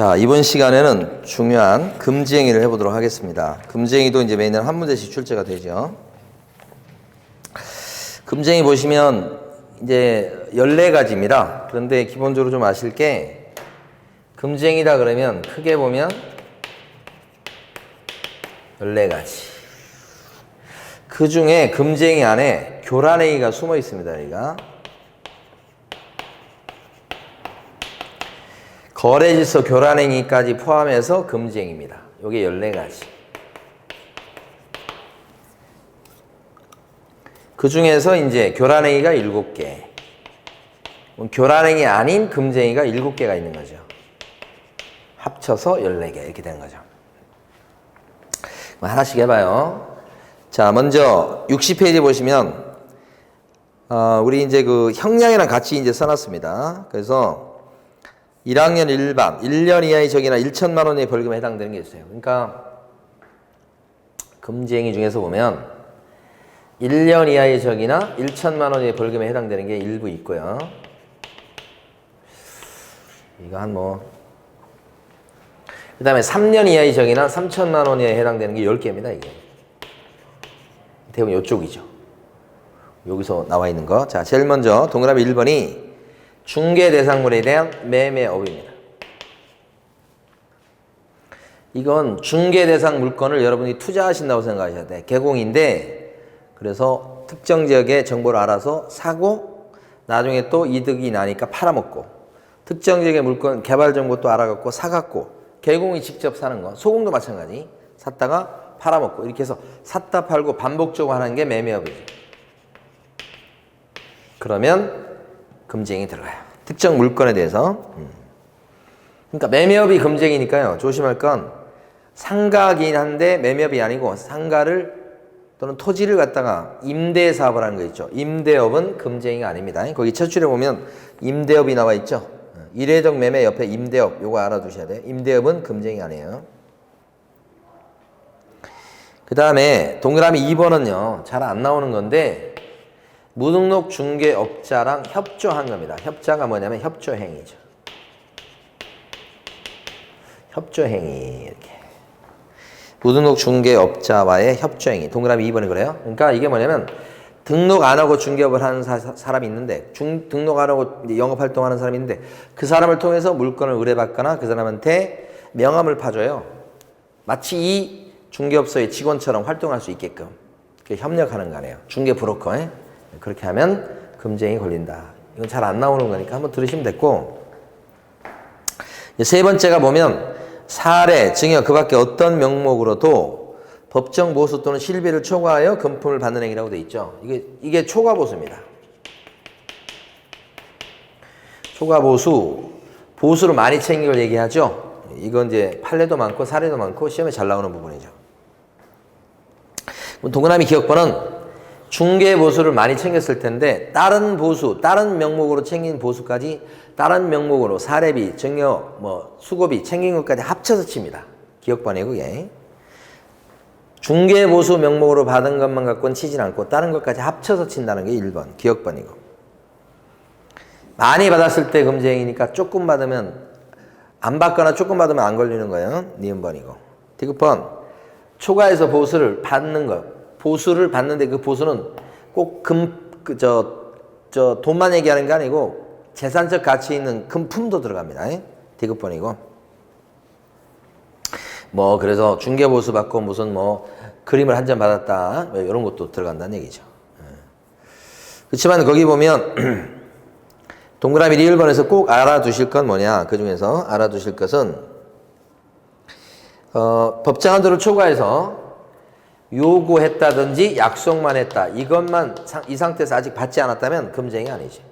자, 이번 시간에는 중요한 금지행위를 해보도록 하겠습니다. 금지행위도 이제 매년 한 문제씩 출제가 되죠. 금지행위 보시면 이제 14가지입니다. 그런데 기본적으로 좀 아실 게 금지행위다 그러면 크게 보면 14가지. 그 중에 금지행위 안에 교란행위가 숨어 있습니다, 여기가. 거래질서 교란행위까지 포함해서 금지행위입니다. 요게 14가지. 그 중에서 이제 교란행위가 7개. 교란행위 아닌 금지행위가 7개가 있는 거죠. 합쳐서 14개 이렇게 되는 거죠. 하나씩 해봐요. 자, 먼저 60페이지 보시면 어, 우리 이제 그 형량이랑 같이 이제 써놨습니다. 그래서 1학년 1반 1년 이하의 적이나 1천만 원의 벌금에 해당되는 게 있어요. 그러니까 금지행위 중에서 보면 1년 이하의 적이나 1천만 원의 벌금에 해당되는 게 일부 있고요. 이거 한 뭐. 그 다음에 3년 이하의 적이나 3천만 원에 해당되는 게 10개입니다, 이게. 대부분 이쪽이죠. 여기서 나와 있는 거. 자, 제일 먼저 동그라미 1번이 중개 대상물에 대한 매매업입니다. 이건 중개 대상 물건을 여러분이 투자하신다고 생각하셔야 돼. 개공인데 그래서 특정 지역의 정보를 알아서 사고 나중에 또 이득이 나니까 팔아먹고 특정 지역의 물건 개발 정보 또 알아갖고 사갖고 개공이 직접 사는 거 소공도 마찬가지 샀다가 팔아먹고 이렇게 해서 샀다 팔고 반복적으로 하는 게 매매업이죠. 그러면 금지행위 들어가요. 특정 물건에 대해서. 음. 그러니까 매매업이 금지행위니까요. 조심할 건 상가긴 한데 매매업이 아니고 상가를 또는 토지를 갖다가 임대 사업을 하는 거 있죠. 임대업은 금지행위가 아닙니다. 거기 첫 줄에 보면 임대업이 나와 있죠. 일회적 매매 옆에 임대업 요거 알아두셔야 돼요. 임대업은 금지행위 아니에요. 그 다음에 동그라미 2번은요. 잘 안 나오는 건데 무등록 중개업자랑 협조한 겁니다. 협자가 뭐냐면 협조행위죠. 협조행위 이렇게. 무등록 중개업자와의 협조행위. 동그라미 2번이 그래요. 그러니까 이게 뭐냐면 등록 안 하고 중개업을 하는 사, 사람이 있는데 중, 등록 안 하고 영업 활동하는 사람이 있는데 그 사람을 통해서 물건을 의뢰받거나 그 사람한테 명함을 파줘요. 마치 이 중개업소의 직원처럼 활동할 수 있게끔 협력하는 거 아니에요. 중개 브로커. 에? 그렇게 하면 금쟁이 걸린다. 이건 잘 안 나오는 거니까 한번 들으시면 됐고 세 번째가 보면 사례, 증여 그 밖에 어떤 명목으로도 법정 보수 또는 실비를 초과하여 금품을 받는 행위라고 돼 있죠. 이게 이게 초과 보수입니다. 초과 보수 보수를 많이 챙길 얘기하죠. 이건 이제 판례도 많고 사례도 많고 시험에 잘 나오는 부분이죠. 동그라미 기억번은 중개 보수를 많이 챙겼을 텐데 다른 보수, 다른 명목으로 챙긴 보수까지 다른 명목으로 사례비, 증여, 뭐 수고비 챙긴 것까지 합쳐서 칩니다. 기억번이 그게. 중개 보수 명목으로 받은 것만 갖고는 치진 않고 다른 것까지 합쳐서 친다는 게 1번 기억번이고. 많이 받았을 때 금지행위니까 조금 받으면 안 받거나 조금 받으면 안 걸리는 거예요. 니은번이고. 디귿번 초과해서 보수를 받는 것. 보수를 받는데 그 보수는 꼭 금, 그, 저, 저, 돈만 얘기하는 게 아니고 재산적 가치 있는 금품도 들어갑니다. 디귿번이고. 뭐, 그래서 중개보수 받고 무슨 뭐, 그림을 한 장 받았다. 뭐 이런 것도 들어간다는 얘기죠. 그렇지만 거기 보면, 동그라미 1번에서 꼭 알아두실 건 뭐냐. 그 중에서 알아두실 것은, 어, 법정한도를 초과해서 요구했다든지 약속만 했다. 이것만 이 상태에서 아직 받지 않았다면 금쟁이 아니지.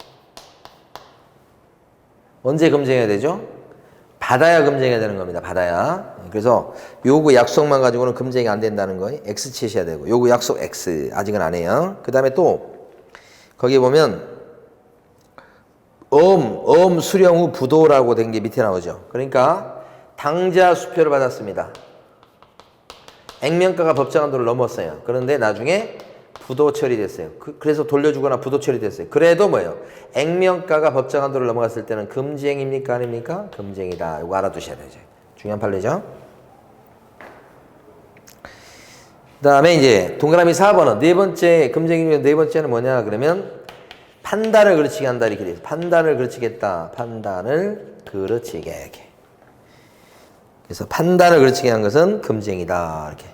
언제 금쟁해야 되죠? 받아야 금쟁해야 되는 겁니다. 받아야. 그래서 요구 약속만 가지고는 금쟁이 안 된다는 거 X 치셔야 되고 요구 약속 X 아직은 안 해요. 그 다음에 또 거기 보면 음, 음 수령 후 부도라고 된 게 밑에 나오죠. 그러니까 당자 수표를 받았습니다. 액면가가 법정한 도를 넘었어요. 그런데 나중에 부도 처리됐어요. 그, 래서 돌려주거나 부도 처리됐어요. 그래도 뭐예요? 액면가가 법정 한 도를 넘어갔을 때는 금지행입니까 아닙니까? 금지행이다. 이거 알아두셔야 되죠. 중요한 판례죠. 그 다음에 이제 동그라미 4번은 네 번째 금지행 중에 네 번째는 뭐냐 그러면 판단을 그르치게 한다 이렇게 돼 있어요. 판단을 그르치겠다. 판단을 그르치게. 그래서 판단을 그르치게 한 것은 금지행이다. 이렇게.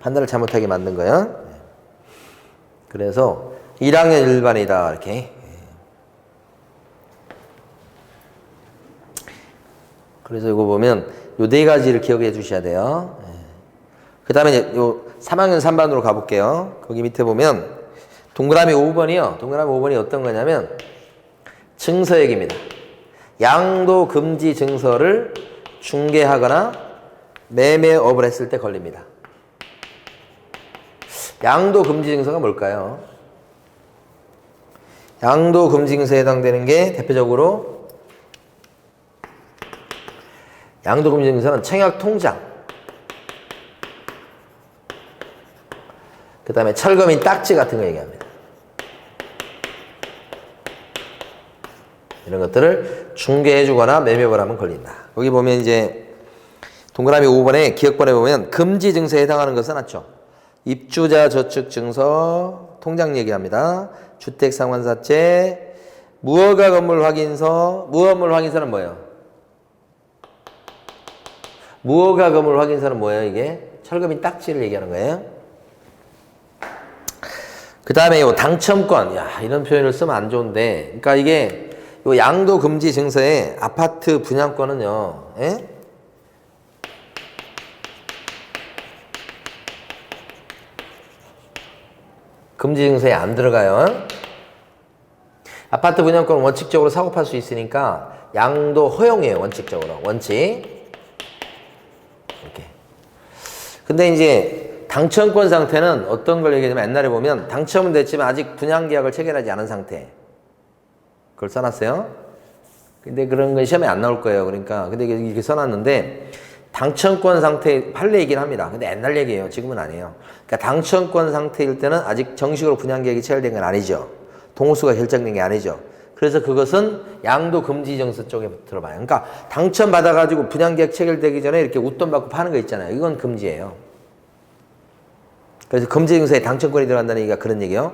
판단을 잘못하게 만든 거야. 그래서 1학년 일반이다. 이렇게. 그래서 이거 보면 요 네 가지를 기억해 주셔야 돼요. 그 다음에 요 3학년 3반으로 가볼게요. 거기 밑에 보면 동그라미 5번이요. 동그라미 5번이 어떤 거냐면 증서 얘기입니다. 양도 금지 증서를 중개하거나 매매업을 했을 때 걸립니다. 양도 금지 증서가 뭘까요? 양도 금지 증서에 해당되는 게 대표적으로 양도 금지 증서는 청약 통장 그 다음에 철거민 딱지 같은 거 얘기합니다. 이런 것들을 중개해주거나 매매업을 하면 걸린다. 여기 보면 이제 동그라미 5번에 기억번에 보면 금지 증서에 해당하는 것은 맞죠? 입주자 저축 증서 통장 얘기합니다. 주택 상환사채 무허가 건물 확인서 무허가 건물 확인서는 뭐예요? 무허가 건물 확인서는 뭐예요 이게? 철거민 딱지를 얘기하는 거예요. 그 다음에 요 당첨권, 야, 이런 표현을 쓰면 안 좋은데, 그러니까 이게 요 양도 금지 증서에 아파트 분양권은요, 예? 금지 증서에 안 들어가요. 아파트 분양권 원칙적으로 사고 팔 수 있으니까 양도 허용이에요, 원칙적으로. 원칙. 이렇게. 근데 이제 당첨권 상태는 어떤 걸 얘기하냐면 옛날에 보면 당첨은 됐지만 아직 분양 계약을 체결하지 않은 상태. 그걸 써놨어요. 근데 그런 건 시험에 안 나올 거예요. 그러니까 근데 이렇게 써놨는데 당첨권 상태 판례 얘기를 합니다. 근데 옛날 얘기예요. 지금은 아니에요. 그러니까 당첨권 상태일 때는 아직 정식으로 분양 계약이 체결된 건 아니죠. 동호수가 결정된 게 아니죠. 그래서 그것은 양도 금지 정서 쪽에 들어봐요. 그러니까 당첨 받아가지고 분양 계약 체결되기 전에 이렇게 웃돈 받고 파는 거 있잖아요. 이건 금지예요. 그래서 금지 증서에 당첨권이 들어간다는 얘기가 그런 얘기예요.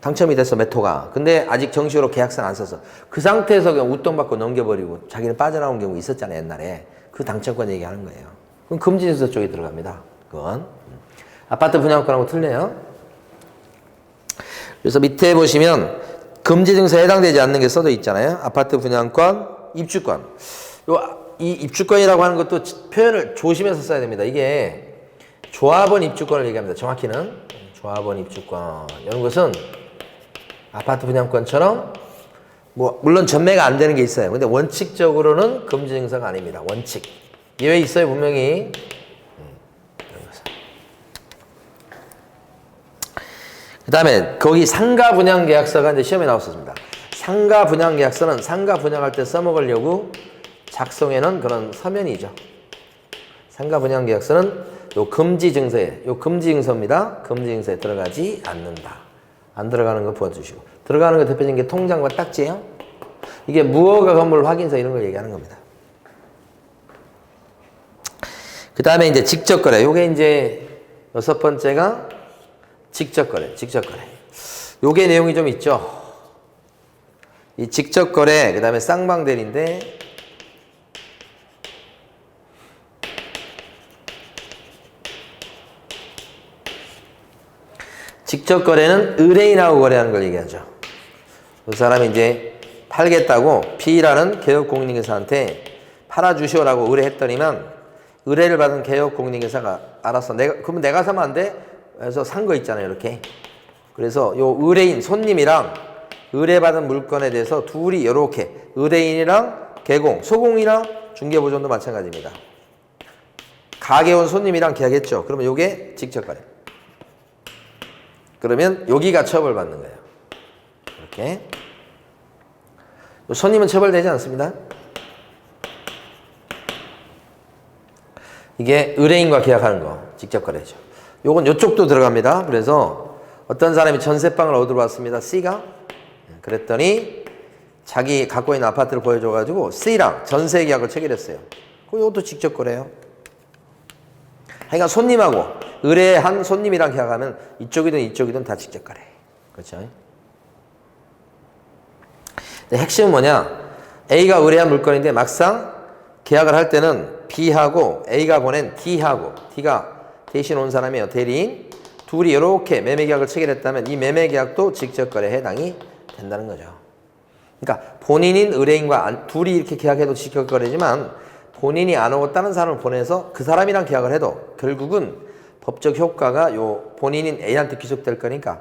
당첨이 됐어 메토가. 근데 아직 정식으로 계약서는 안 썼어. 그 상태에서 그냥 웃돈 받고 넘겨버리고 자기는 빠져나온 경우 있었잖아요 옛날에. 그 당첨권 얘기하는 거예요. 그럼 금지 증서 쪽에 들어갑니다. 그건 음. 아파트 분양권하고 틀려요. 그래서 밑에 보시면 금지 증서에 해당되지 않는 게 써져 있잖아요. 아파트 분양권, 입주권. 요 이 입주권이라고 하는 것도 표현을 조심해서 써야 됩니다. 이게 조합원 입주권을 얘기합니다. 정확히는 조합원 입주권 이런 것은 아파트 분양권처럼 뭐 물론 전매가 안 되는 게 있어요. 근데 원칙적으로는 금지 증서가 아닙니다. 원칙 예외 있어요 분명히. 그 다음에 거기 상가 분양 계약서가 이제 시험에 나왔었습니다. 상가 분양 계약서는 상가 분양할 때 써먹으려고 작성해놓은 그런 서면이죠. 상가 분양 계약서는 요 금지 증서에, 요 금지 증서입니다. 금지 증서에 들어가지 않는다. 안 들어가는 거 부어주시고. 들어가는 거 대표적인 게 통장과 딱지예요. 이게 무허가 건물 확인서 이런 걸 얘기하는 겁니다. 그 다음에 이제 직접 거래. 요게 이제 여섯 번째가 직접 거래. 직접 거래. 요게 내용이 좀 있죠. 이 직접 거래, 그 다음에 쌍방대리인데 직접 거래는 의뢰인하고 거래하는 걸 얘기하죠. 그 사람이 이제 팔겠다고 B라는 개업공인회사한테 팔아주시오라고 의뢰했더니만 의뢰를 받은 개업공인회사가 알았어. 내가 그러면 내가 사면 안 돼? 그래서 산 거 있잖아요, 이렇게. 그래서 요 의뢰인 손님이랑 의뢰받은 물건에 대해서 둘이 이렇게 의뢰인이랑 개공, 소공이랑 중개보존도 마찬가지입니다. 가게 온 손님이랑 계약했죠. 그러면 요게 직접 거래. 그러면 여기가 처벌받는 거예요. 이렇게. 손님은 처벌되지 않습니다. 이게 의뢰인과 계약하는 거 직접 거래죠. 요건 요쪽도 들어갑니다. 그래서 어떤 사람이 전세방을 얻으러 왔습니다. C가 그랬더니 자기 갖고 있는 아파트를 보여줘가지고 C랑 전세 계약을 체결했어요. 그럼 이것도 직접 거래요. 그러니까 손님하고 의뢰한 손님이랑 계약하면 이쪽이든 이쪽이든 다 직접 거래. 그렇죠? 핵심은 뭐냐? A가 의뢰한 물건인데 막상 계약을 할 때는 B하고 A가 보낸 D하고 D가 대신 온 사람이에요. 대리인. 둘이 이렇게 매매 계약을 체결했다면 이 매매 계약도 직접 거래에 해당이 된다는 거죠. 그러니까 본인인 의뢰인과 안- 둘이 이렇게 계약해도 직접 거래지만 본인이 안 오고 다른 사람을 보내서 그 사람이랑 계약을 해도 결국은 법적 효과가 요 본인인 A한테 귀속될 거니까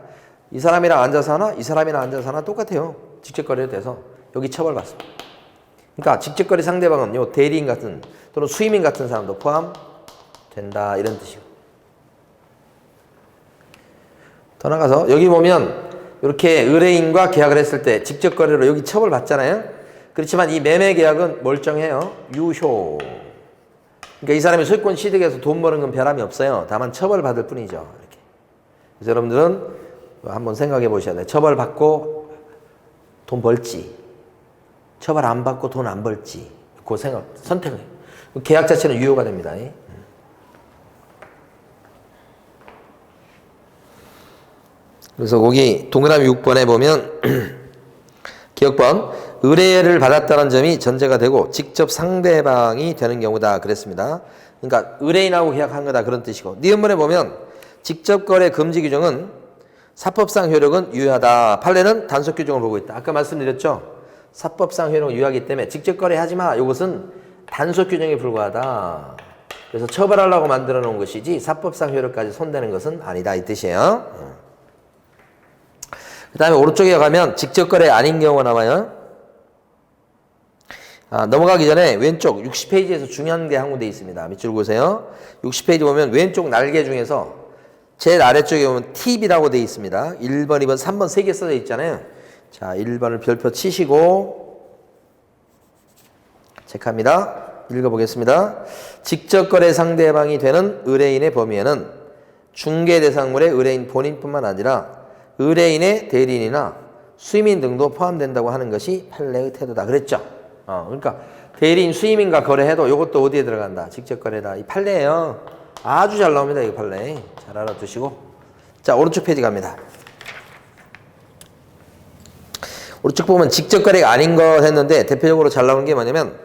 이 사람이랑 앉아서 하나 이 사람이랑 앉아서 하나 똑같아요. 직접 거래도 돼서 여기 처벌받습니다. 그러니까 직접 거래 상대방은 요 대리인 같은 또는 수임인 같은 사람도 포함된다 이런 뜻이고. 더 나가서 여기 보면 이렇게 의뢰인과 계약을 했을 때 직접 거래로 여기 처벌 받잖아요. 그렇지만 이 매매 계약은 멀쩡해요. 유효. 그러니까 이 사람이 소유권 취득해서 돈 버는 건 변함이 없어요. 다만 처벌 받을 뿐이죠. 이렇게. 그래서 여러분들은 한번 생각해 보셔야 돼요. 처벌 받고 돈 벌지. 처벌 안 받고 돈 안 벌지. 그 생각, 선택을. 계약 자체는 유효가 됩니다. 그래서 거기 동그라미 6번에 보면 기억번 의뢰를 받았다는 점이 전제가 되고 직접 상대방이 되는 경우다 그랬습니다. 그러니까 의뢰인하고 계약한 거다 그런 뜻이고 니은문에 보면 직접 거래 금지 규정은 사법상 효력은 유효하다. 판례는 단속 규정을 보고 있다. 아까 말씀드렸죠. 사법상 효력은 유효하기 때문에 직접 거래하지 마. 이것은 단속 규정에 불과하다. 그래서 처벌하려고 만들어 놓은 것이지 사법상 효력까지 손대는 것은 아니다 이 뜻이에요. 그 다음에 오른쪽에 가면 직접 거래 아닌 경우가 나와요. 아, 넘어가기 전에 왼쪽 60페이지에서 중요한 게 한 군데 있습니다. 밑줄 보세요. 60페이지 보면 왼쪽 날개 중에서 제일 아래쪽에 보면 팁이라고 되어 있습니다. 1번, 2번, 3번 세 개 써져 있잖아요. 자, 1번을 별표 치시고 체크합니다. 읽어보겠습니다. 직접 거래 상대방이 되는 의뢰인의 범위에는 중개 대상물의 의뢰인 본인뿐만 아니라 의뢰인의 대리인이나 수임인 등도 포함된다고 하는 것이 판례의 태도다. 그랬죠? 어, 그러니까 대리인, 수임인과 거래해도 이것도 어디에 들어간다? 직접 거래다. 이 판례예요. 아주 잘 나옵니다. 이 판례. 잘 알아두시고. 자, 오른쪽 페이지 갑니다. 오른쪽 보면 직접 거래가 아닌 거 했는데 대표적으로 잘 나오는 게 뭐냐면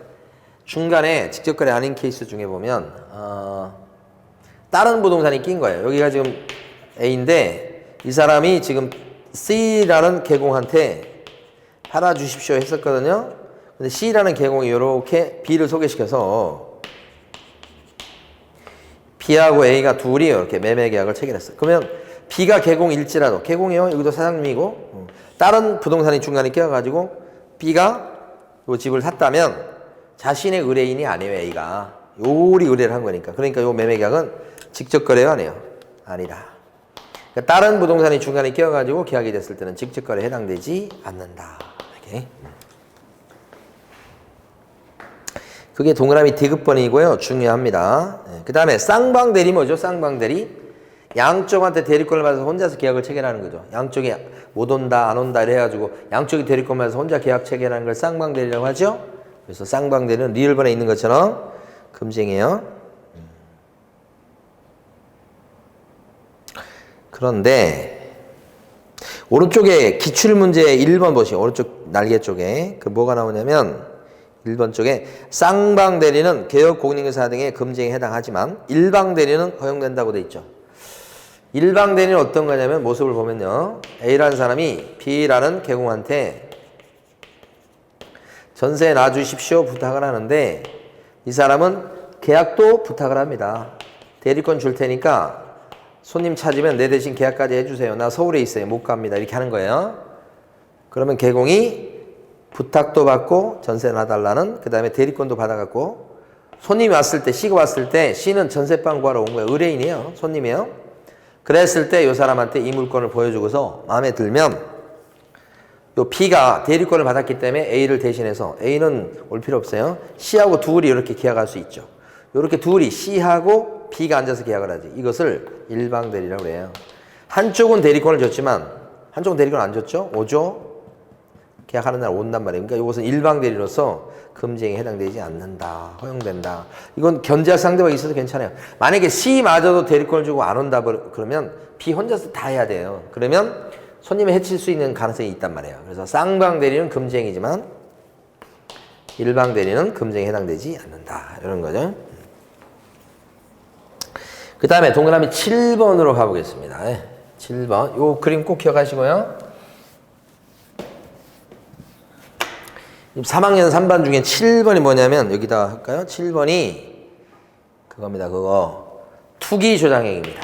중간에 직접 거래 아닌 케이스 중에 보면 어, 다른 부동산이 낀 거예요. 여기가 지금 A인데 이 사람이 지금 C라는 개공한테 팔아 주십시오 했었거든요. 근데 C라는 개공이 이렇게 B를 소개시켜서 B하고 A가 둘이 이렇게 매매 계약을 체결했어요. 그러면 B가 개공일지라도 개공이요. 여기도 사장님이고 어, 다른 부동산이 중간에 끼어가지고 B가 요 집을 샀다면 자신의 의뢰인이 아니에요. A가 요리 의뢰를 한 거니까. 그러니까 요 매매 계약은 직접 거래요, 아니에요? 아니다. 그러니까 다른 부동산이 중간에 끼어가지고 계약이 됐을 때는 직접 거래에 해당되지 않는다. 이렇게. 그게 동그라미 디귿번이고요. 중요합니다. 그 다음에 쌍방대리 뭐죠? 쌍방대리. 양쪽한테 대리권을 받아서 혼자서 계약을 체결하는 거죠. 양쪽이 못 온다, 안 온다 이래가지고 양쪽이 대리권 받아서 혼자 계약 체결하는 걸 쌍방대리라고 하죠. 그래서 쌍방대리는 리을번에 있는 것처럼 금쟁이에요. 그런데 오른쪽에 기출문제 1번 보시고 오른쪽 날개 쪽에 그 뭐가 나오냐면 1번 쪽에 쌍방 대리는 개업 공인인사 등의 금지에 해당하지만 일방 대리는 허용된다고 돼 있죠. 일방 대리는 어떤 거냐면 모습을 보면요. A라는 사람이 B라는 개공한테 전세 놔주십시오 부탁을 하는데 이 사람은 계약도 부탁을 합니다. 대리권 줄 테니까 손님 찾으면 내 대신 계약까지 해주세요. 나 서울에 있어요. 못 갑니다. 이렇게 하는 거예요. 그러면 개공이 부탁도 받고 전세 놔달라는 그 다음에 대리권도 받아갖고 손님이 왔을 때 C가 왔을 때 C는 전세방 구하러 온 거예요. 의뢰인이에요. 손님이에요. 그랬을 때 이 사람한테 이 물건을 보여주고서 마음에 들면 요 B가 대리권을 받았기 때문에 A를 대신해서 A는 올 필요 없어요. C하고 둘이 이렇게 계약할 수 있죠. 이렇게 둘이 C하고 B가 앉아서 계약을 하지. 이것을 일방대리라고 그래요. 한쪽은 대리권을 줬지만 한쪽은 대리권 안 줬죠? 5조 계약하는 날 온단 말이에요. 그러니까 이것은 일방 대리로서 금지행에 해당되지 않는다. 허용된다. 이건 견제할 상대방이 있어도 괜찮아요. 만약에 C마저도 대리권을 주고 안 온다 그- 그러면 B 혼자서 다 해야 돼요. 그러면 손님을 해칠 수 있는 가능성이 있단 말이에요. 그래서 쌍방 대리는 금지행이지만 일방 대리는 금지행에 해당되지 않는다. 이런 거죠. 그 다음에 동그라미 7번으로 가보겠습니다. 예, 7번. 요 그림 꼭 기억하시고요. 3학년 3반 중에 7번이 뭐냐면 여기다 할까요? 7번이 그겁니다. 그거 투기 조장행입니다.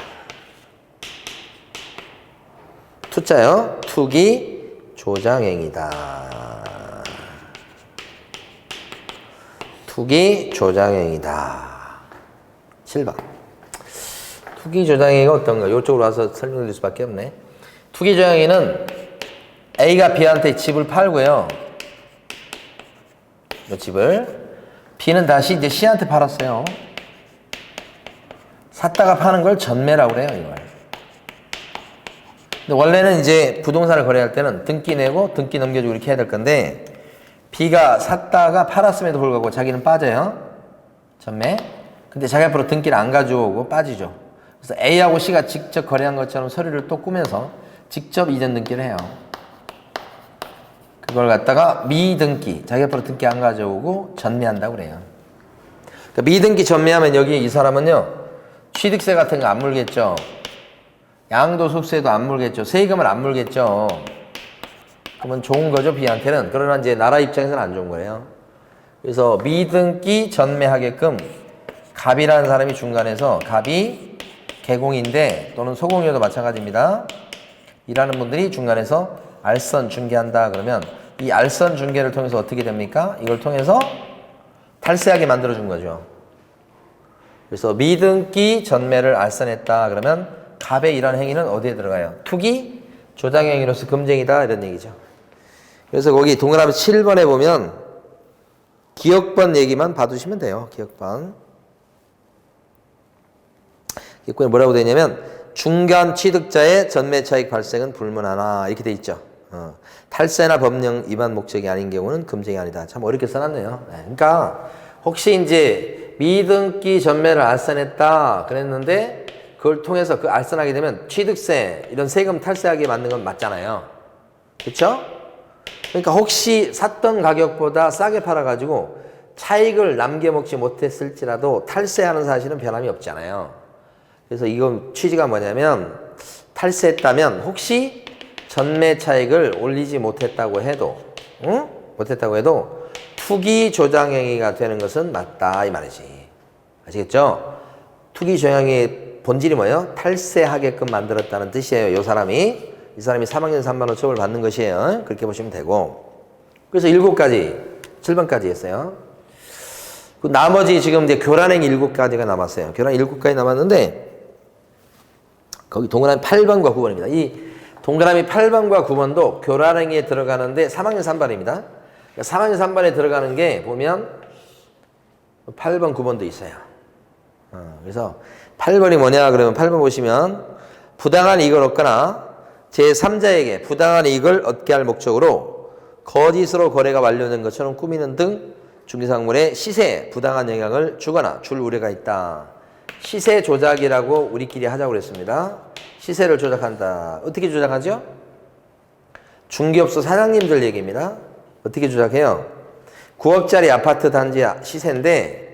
투자요. 투기 조장행이다. 투기 조장행이다. 7번. 투기 조장행위가 어떤가? 이쪽으로 와서 설명드릴 수밖에 없네. 투기 조장행위는 A가 B한테 집을 팔고요. 이 집을 B는 다시 이제 C한테 팔았어요. 샀다가 파는 걸 전매라고 그래요, 이걸. 근데 원래는 이제 부동산을 거래할 때는 등기 내고 등기 넘겨주고 이렇게 해야 될 건데 B가 샀다가 팔았음에도 불구하고 자기는 빠져요. 전매. 근데 자기 앞으로 등기를 안 가져오고 빠지죠. 그래서 A하고 C가 직접 거래한 것처럼 서류를 또 꾸면서 직접 이전 등기를 해요. 그걸 갖다가 미등기, 자기 앞으로 등기 안 가져오고 전매한다고 그래요. 그러니까 미등기 전매하면 여기 이 사람은요, 취득세 같은 거 안 물겠죠. 양도소득세도 안 물겠죠. 세금을 안 물겠죠. 그러면 좋은 거죠, B한테는. 그러나 이제 나라 입장에서는 안 좋은 거예요. 그래서 미등기 전매하게끔 갑이라는 사람이 중간에서 갑이 개공인데 또는 소공료도 마찬가지입니다. 일하는 분들이 중간에서 알선 중개한다 그러면 이 알선 중개를 통해서 어떻게 됩니까? 이걸 통해서 탈세하게 만들어 준 거죠. 그래서 미등기 전매를 알선했다 그러면 갑의 이런 행위는 어디에 들어가요? 투기 조장 행위로서 금쟁이다 이런 얘기죠. 그래서 거기 동그라미 7번에 보면 기억번 얘기만 봐두시면 돼요. 기억번. 기억번에 뭐라고 되어 있냐면 중간 취득자의 전매 차익 발생은 불문하나 이렇게 돼 있죠. 어. 탈세나 법령 위반 목적이 아닌 경우는 금쟁이 아니다. 참 어렵게 써놨네요. 네. 그러니까 혹시 이제 미등기 전매를 알선했다 그랬는데 그걸 통해서 그 알선하게 되면 취득세 이런 세금 탈세하게 만든 건 맞잖아요. 그렇죠? 그러니까 혹시 샀던 가격보다 싸게 팔아가지고 차익을 남겨먹지 못했을지라도 탈세하는 사실은 변함이 없잖아요. 그래서 이건 취지가 뭐냐면 탈세했다면 혹시 전매 차익을 올리지 못했다고 해도 응? 못했다고 해도 투기 조장 행위가 되는 것은 맞다 이 말이지. 아시겠죠? 투기 조장의 본질이 뭐예요? 탈세하게끔 만들었다는 뜻이에요. 이 사람이 이 사람이 3학년 3만 원 처벌 받는 것이에요. 그렇게 보시면 되고. 그래서 7가지, 7번까지 했어요. 그 나머지 지금 이제 교란행 7가지가 남았어요. 교란 7가지 남았는데 거기 동그라미 8번과 9번입니다. 이 동그라미 8번과 9번도 교란행에 들어가는데 3학년 3반입니다. 3학년 3반에 들어가는 게 보면 8번, 9번도 있어요. 어, 그래서 8번이 뭐냐 그러면 8번 보시면 부당한 이익을 얻거나 제3자에게 부당한 이익을 얻게 할 목적으로 거짓으로 거래가 완료된 것처럼 꾸미는 등 중개상물의 시세에 부당한 영향을 주거나 줄 우려가 있다. 시세 조작이라고 우리끼리 하자고 그랬습니다. 시세를 조작한다. 어떻게 조작하죠? 중개업소 사장님들 얘기입니다. 어떻게 조작해요? 9억짜리 아파트 단지 시세인데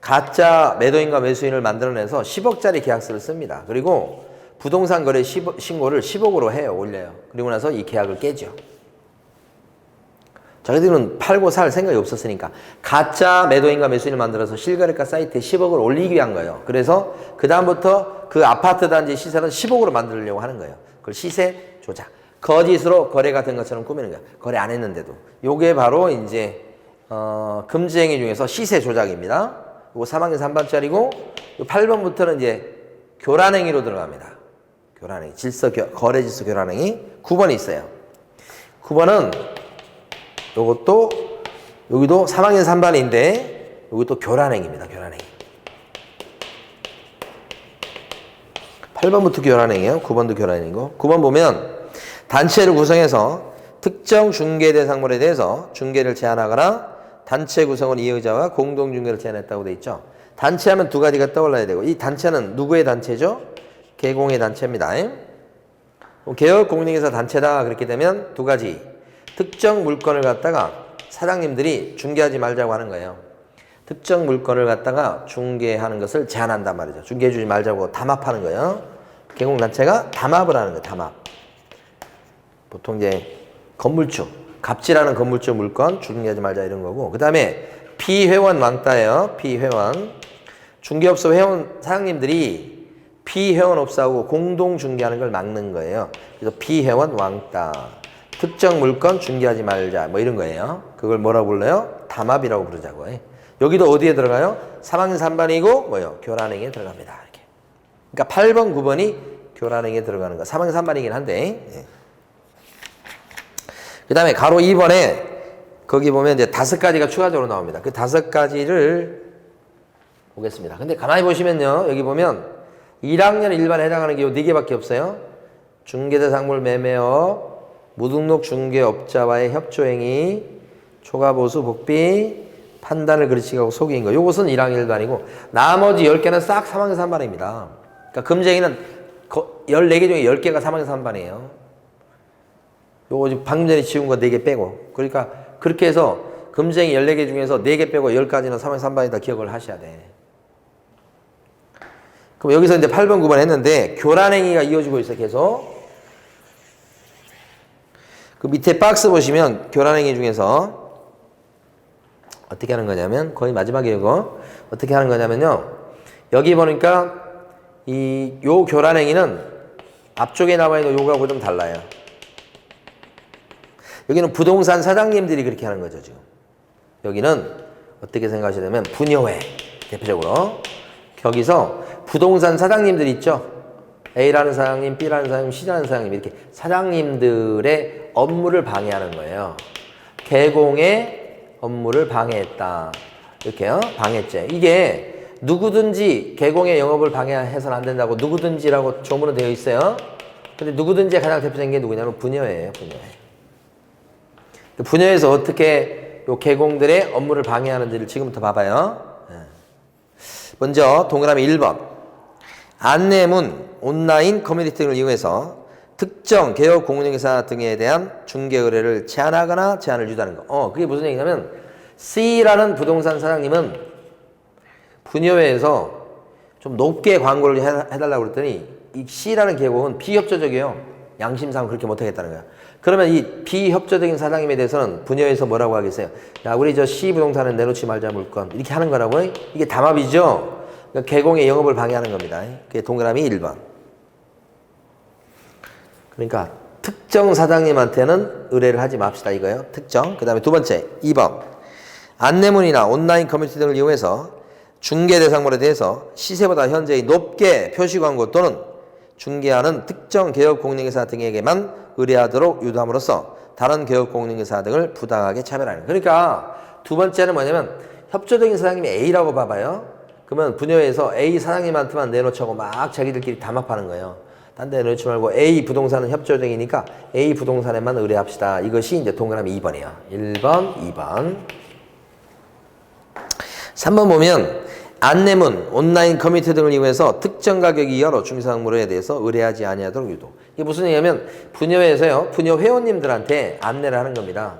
가짜 매도인과 매수인을 만들어내서 10억짜리 계약서를 씁니다. 그리고 부동산 거래 10, 신고를 10억으로 해요. 올려요. 그리고 나서 이 계약을 깨죠. 자기들은 팔고 살 생각이 없었으니까 가짜 매도인과 매수인을 만들어서 실거래가 사이트에 10억을 올리기 위한 거예요. 그래서 그 다음부터 그 아파트 단지 시세는 10억으로 만들려고 하는 거예요. 그걸 시세 조작. 거짓으로 거래가 된 것처럼 꾸미는 거예요. 거래 안 했는데도. 요게 바로 이제 어, 금지행위 중에서 시세 조작입니다. 요거 3학년 3반짜리고 8번부터는 이제 교란행위로 들어갑니다. 교란행위. 질서 교, 거래 질서 교란행위. 9번이 있어요. 9번은 요것도 여기도 3학년 3반인데 여기 또 교란행입니다. 교란행. 8번부터 교란행이에요. 9번도 교란행이고. 9번 보면 단체를 구성해서 특정 중개 대상물에 대해서 중개를 제한하거나 단체 구성은 이의자와 공동 중개를 제한했다고 돼 있죠. 단체하면 두 가지가 떠올라야 되고 이 단체는 누구의 단체죠? 개공의 단체입니다. 개혁 공인회사 단체다 그렇게 되면 두 가지 특정 물건을 갖다가 사장님들이 중개하지 말자고 하는 거예요. 특정 물건을 갖다가 중개하는 것을 제한한단 말이죠. 중개해주지 말자고 담합하는 거예요. 개공 단체가 담합을 하는 거예요. 담합. 보통 이제 건물주, 갑질하는 건물주 물건 중개하지 말자 이런 거고. 그 다음에 비회원 왕따예요. 비회원. 중개업소 회원 사장님들이 비회원업소하고 공동 중개하는 걸 막는 거예요. 그래서 비회원 왕따. 특정 물건 중개하지 말자. 뭐 이런 거예요. 그걸 뭐라고 불러요? 담합이라고 부르자고. 요 여기도 어디에 들어가요? 3학년 3반이고 뭐요? 교란행에 들어갑니다. 이렇게. 그러니까 8번, 9번이 교란행에 들어가는 거. 3학년 3반이긴 한데. 예. 그 다음에 가로 2번에 거기 보면 이제 다섯 가지가 추가적으로 나옵니다. 그 다섯 가지를 보겠습니다. 근데 가만히 보시면요. 여기 보면 1학년 일반에 해당하는 게 요 네 개밖에 없어요. 중개대상물 매매업, 무등록 중개업자와의 협조행위, 초과보수 복비, 판단을 그르치게 하고 속인 거. 요것은 1학년 일반이고 나머지 10개는 싹 3학년 3반입니다. 그러니까 금쟁이는 14개 중에 10개가 3학년 3반이에요. 요거 지금 방금 전에 지운 거 4개 빼고. 그러니까 그렇게 해서 금쟁이 14개 중에서 4개 빼고 10가지는 3학년 3반이다 기억을 하셔야 돼. 그럼 여기서 이제 8번, 9번 했는데 교란행위가 이어지고 있어 계속. 그 밑에 박스 보시면 교란행위 중에서 어떻게 하는 거냐면 거의 마지막에 이거 어떻게 하는 거냐면요. 여기 보니까 이 요 교란행위는 앞쪽에 나와 있는 요거하고 좀 달라요. 여기는 부동산 사장님들이 그렇게 하는 거죠, 지금. 여기는 어떻게 생각하시냐면 분여회 대표적으로 거기서 부동산 사장님들 있죠. A라는 사장님, B라는 사장님, C라는 사장님 이렇게 사장님들의 업무를 방해하는 거예요. 개공의 업무를 방해했다. 이렇게요. 방해죄. 이게 누구든지 개공의 영업을 방해해서는 안 된다고 누구든지라고 조문은 되어 있어요. 근데 누구든지 가장 대표적인 게 누구냐면 분여회예요. 분여회. 분야에서 어떻게 요 개공들의 업무를 방해하는지를 지금부터 봐봐요. 예. 먼저 동그라미 1번. 안내문, 온라인 커뮤니티 등을 이용해서 특정 개업 공인회사 등에 대한 중개 의뢰를 제한하거나 제한을 유도하는 거. 어, 그게 무슨 얘기냐면 C라는 부동산 사장님은 분여회에서 좀 높게 광고를 해- 해달라고 그랬더니 이 C라는 계곡은 비협조적이에요. 양심상 그렇게 못하겠다는 거야. 그러면 이 비협조적인 사장님에 대해서는 분야에서 뭐라고 하겠어요? 야, 우리 저 C 부동산은 내놓지 말자 물건. 이렇게 하는 거라고. 이게 담합이죠? 그러니까 개공의 영업을 방해하는 겁니다. 그게 동그라미 1번. 그러니까 특정 사장님한테는 의뢰를 하지 맙시다 이거예요. 특정. 그 다음에 두 번째, 2번. 안내문이나 온라인 커뮤니티 등을 이용해서 중개 대상물에 대해서 시세보다 현재의 높게 표시 광고 또는 중개하는 특정 개업 공인회사 등에게만 의뢰하도록 유도함으로써 다른 개업 공인회사 등을 부당하게 차별하는. 그러니까 두 번째는 뭐냐면 협조적인 사장님이 A라고 봐봐요. 그러면 분야에서 A 사장님한테만 내놓자고 막 자기들끼리 담합하는 거예요. 딴 데 내놓지 말고 A 부동산은 협조적이니까 A 부동산에만 의뢰합시다. 이것이 이제 동그라미 2번이에요. 1번, 2번. 3번 보면 안내문, 온라인 커뮤니티 등을 이용해서 특정 가격 이하로 중상물에 대해서 의뢰하지 아니하도록 유도. 이게 무슨 얘기냐면 분여회에서요. 분여 회원님들한테 안내를 하는 겁니다.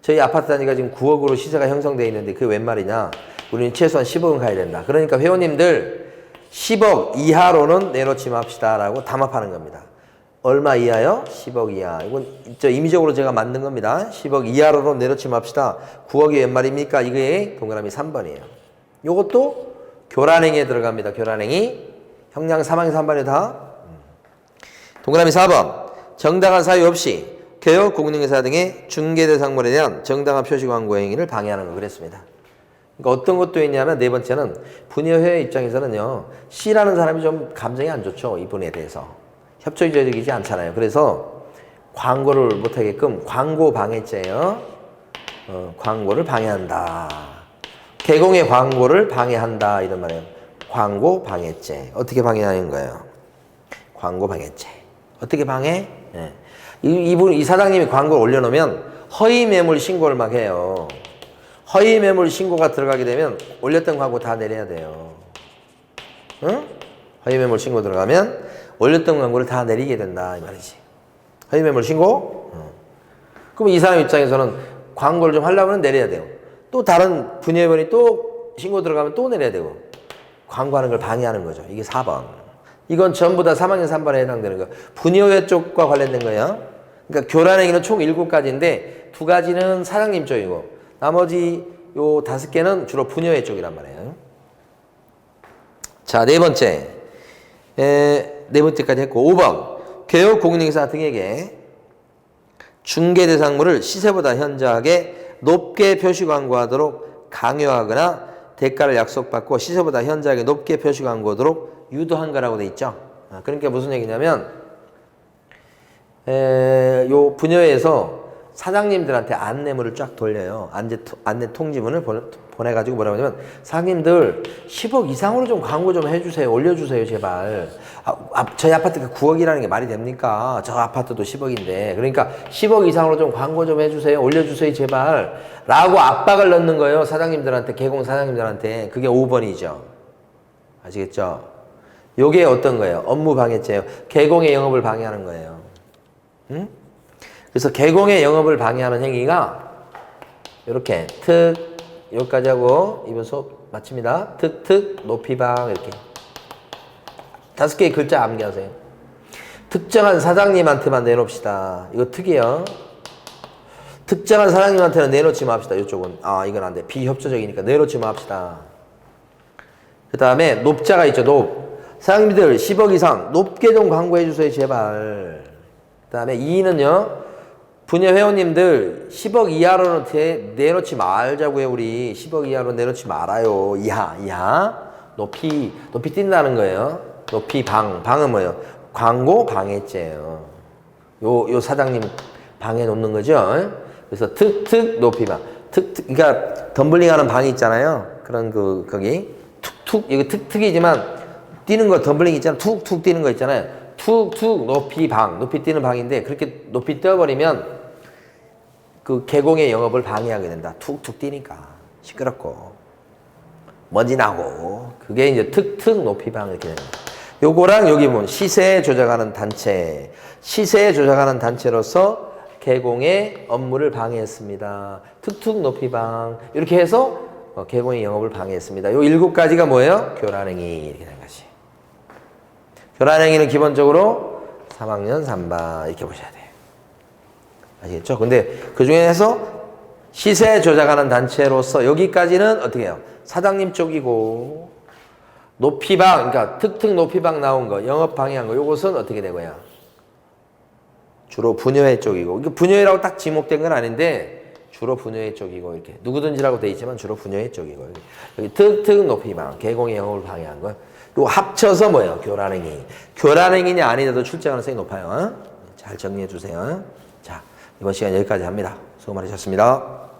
저희 아파트 단지가 지금 9억으로 시세가 형성되어 있는데 그게 웬 말이냐? 우리는 최소한 10억은 가야 된다. 그러니까 회원님들 10억 이하로는 내놓지 맙시다 라고 담합하는 겁니다. 얼마 이하요? 10억 이하. 이건 저 임의적으로 제가 만든 겁니다. 10억 이하로는 내놓지 맙시다. 9억이 웬 말입니까? 이게 동그라미 3번이에요. 요것도 교란행위에 들어갑니다. 교란행위. 형량 3항 3번에 다. 동그라미 4번. 정당한 사유 없이 개업 공인회사 등의 중개 대상물에 대한 정당한 표시 광고 행위를 방해하는 거 그랬습니다. 그러니까 어떤 것도 있냐면 네 번째는 분여회 입장에서는요. C라는 사람이 좀 감정이 안 좋죠. 이분에 대해서. 협조적이지 않잖아요. 그래서 광고를 못하게끔 광고 방해죄예요. 어, 광고를 방해한다. 개공의 광고를 방해한다 이런 말이에요. 광고 방해죄 어떻게 방해하는 거예요? 광고 방해죄. 어떻게 방해? 예. 이, 이분, 이 사장님이 광고를 올려놓으면 허위 매물 신고를 막 해요. 허위 매물 신고가 들어가게 되면 올렸던 광고 다 내려야 돼요. 응? 허위 매물 신고 들어가면 올렸던 광고를 다 내리게 된다 이 말이지. 허위 매물 신고? 응. 그럼 이 사람 입장에서는 광고를 좀 하려면 내려야 돼요. 또 다른 분야원이 또 신고 들어가면 또 내려야 되고 광고하는 걸 방해하는 거죠. 이게 4번. 이건 전부 다 3학년 3번에 해당되는 거. 분여회 쪽과 관련된 거예요. 그러니까 교란 행위는 총 7가지인데 두 가지는 사장님 쪽이고 나머지 요 다섯 개는 주로 분여회 쪽이란 말이에요. 자, 네 번째. 에, 네 번째까지 했고 5번. 개업 공인행사 등에게 중개 대상물을 시세보다 현저하게 높게 표시 광고하도록 강요하거나 대가를 약속받고 시세보다 현저하게 높게 표시 광고하도록 유도한 거라고 돼 있죠. 아, 그러니까 무슨 얘기냐면 에, 요 분야에서 사장님들한테 안내문을 쫙 돌려요. 안내, 안내 통지문을 보내, 보내 가지고 뭐라고 하냐면 사장님들 10억 이상으로 좀 광고 좀 해주세요. 올려주세요 제발. 아, 아, 저희 아파트가 9억이라는 게 말이 됩니까? 저 아파트도 10억인데. 그러니까 10억 이상으로 좀 광고 좀 해주세요. 올려주세요 제발. 라고 압박을 넣는 거예요. 사장님들한테, 개공 사장님들한테. 그게 5번이죠. 아시겠죠? 요게 어떤 거예요? 업무 방해죄예요. 개공의 영업을 방해하는 거예요. 응? 그래서 개공의 영업을 방해하는 행위가 이렇게 특 여기까지 하고 이번 수업 마칩니다. 특특 높이방 이렇게 다섯 개의 글자 암기하세요. 특정한 사장님한테만 내놓읍시다. 이거 특이요. 특정한 사장님한테는 내놓지 맙시다. 이쪽은 아 이건 안 돼. 비협조적이니까 내놓지 맙시다. 그 다음에 높자가 있죠. 높. 사장님들 10억 이상 높게 좀 광고해 주세요 제발. 그 다음에 2는요. 분야 회원님들 10억 이하로는 대, 내놓지 말자고요 우리. 10억 이하로 내놓지 말아요. 이하 이하. 높이 높이 뛴다는 거예요. 높이 방 방은 뭐예요? 광고 방해죄예요. 요 요 사장님 방해 놓는 거죠? 그래서 특특 높이 방특특 그러니까 덤블링하는 방이 있잖아요. 그런 그 거기. 툭툭. 이거 특특이지만 뛰는 거 덤블링 있잖아 툭툭 뛰는 거 있잖아요. 툭툭 높이 방. 높이 뛰는 방인데 그렇게 높이 뛰어버리면 그 개공의 영업을 방해하게 된다. 툭툭 뛰니까 시끄럽고 먼지 나고 그게 이제 툭툭 높이방 이렇게. 요거랑 여기 뭐 시세 조작하는 단체 시세 조작하는 단체로서 개공의 업무를 방해했습니다. 툭툭 높이방 이렇게 해서 어, 개공의 영업을 방해했습니다. 요 일곱 가지가 뭐예요? 교란행위 이렇게 되는 것이. 교란행위는 기본적으로 3학년 3반 이렇게 보셔야 돼요. 아시겠죠? 근데 그 중에서 시세 조작하는 단체로서 여기까지는 어떻게 해요? 사장님 쪽이고 높이방, 그러니까 특특 높이방 나온 거, 영업 방해한 거, 요것은 어떻게 되고요? 주로 분여회 쪽이고, 이게 분여회라고 딱 지목된 건 아닌데 주로 분여회 쪽이고 이렇게 누구든지라고 돼 있지만 주로 분여회 쪽이고 여기 특특 높이방, 개공의 영업을 방해한 거, 요 합쳐서 뭐예요? 교란행위. 교란행위냐 아니냐도 출제 가능성이 높아요. 어? 잘 정리해 주세요. 자. 이번 시간 여기까지 합니다. 수고 많으셨습니다.